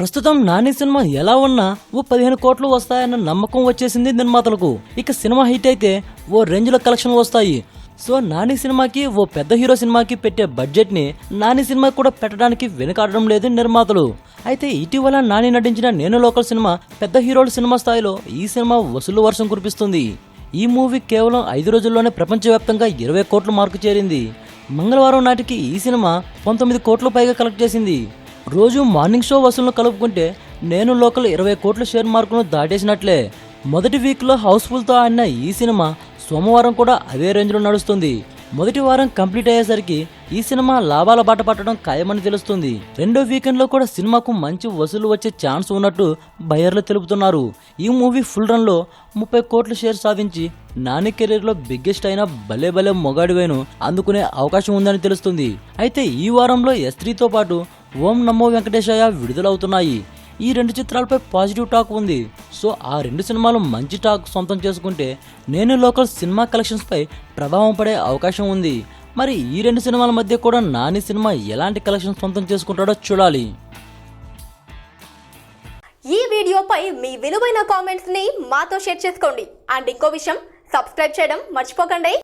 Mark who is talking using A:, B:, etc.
A: ప్రస్తుతం నాని సినిమా ఎలా ఉన్నా ఓ పదిహేను కోట్లు వస్తాయన్న నమ్మకం వచ్చేసింది నిర్మాతలకు. ఇక సినిమా హిట్ అయితే ఓ రేంజ్లో కలెక్షన్ వస్తాయి. సో నాని సినిమాకి ఓ పెద్ద హీరో సినిమాకి పెట్టే బడ్జెట్ని నాని సినిమా కూడా పెట్టడానికి వెనుకాడడం లేదు నిర్మాతలు. అయితే ఇటీవల నాని నటించిన నేను లోకల్ సినిమా పెద్ద హీరోల సినిమా స్థాయిలో ఈ సినిమా వసూలు వర్షం కురిపిస్తుంది. ఈ మూవీ కేవలం ఐదు రోజుల్లోనే ప్రపంచవ్యాప్తంగా ఇరవై కోట్లు మార్కు చేరింది. మంగళవారం నాటికి ఈ సినిమా పంతొమ్మిది కోట్ల పైగా కలెక్ట్ చేసింది. రోజు మార్నింగ్ షో వసూలను కలుపుకుంటే నేను లోకల్ ఇరవై కోట్ల షేర్ మార్కును దాటేసినట్లే. మొదటి వీక్లో హౌస్ఫుల్తో ఆడిన ఈ సినిమా సోమవారం కూడా అదే రేంజ్లో నడుస్తుంది. మొదటి వారం కంప్లీట్ అయ్యేసరికి ఈ సినిమా లాభాల బాట పట్టడం ఖాయమని తెలుస్తుంది. రెండో వీకెండ్లో కూడా సినిమాకు మంచి వసూలు వచ్చే ఛాన్స్ ఉన్నట్టు బయర్లు తెలుపుతున్నారు. ఈ మూవీ ఫుల్ రన్లో ముప్పై కోట్ల షేర్ సాధించి నాని కెరీర్లో బిగ్గెస్ట్ అయిన భలే భలే మొగాడివైను అందుకునే అవకాశం ఉందని తెలుస్తుంది. అయితే ఈ వారంలో ఎస్తో పాటు ఓం నమో వెంకటేశయ్య విడుదలవుతున్నాయి. ఈ రెండు చిత్రాలపై పాజిటివ్ టాక్ ఉంది. సో ఆ రెండు సినిమాలు మంచి టాక్ సొంతం చేసుకుంటే నేను లోకల్ సినిమా కలెక్షన్స్పై ప్రభావం పడే అవకాశం ఉంది. మరి ఈ రెండు సినిమాల మధ్య కూడా నాని సినిమా ఎలాంటి కలెక్షన్ సొంతం చేసుకుంటాడో చూడాలి.
B: ఈ వీడియోపై మీ విలువైన కామెంట్స్ని మాతో షేర్ చేసుకోండి. అండ్ ఇంకో విషయం సబ్స్క్రైబ్ చేయడం మర్చిపోకండి.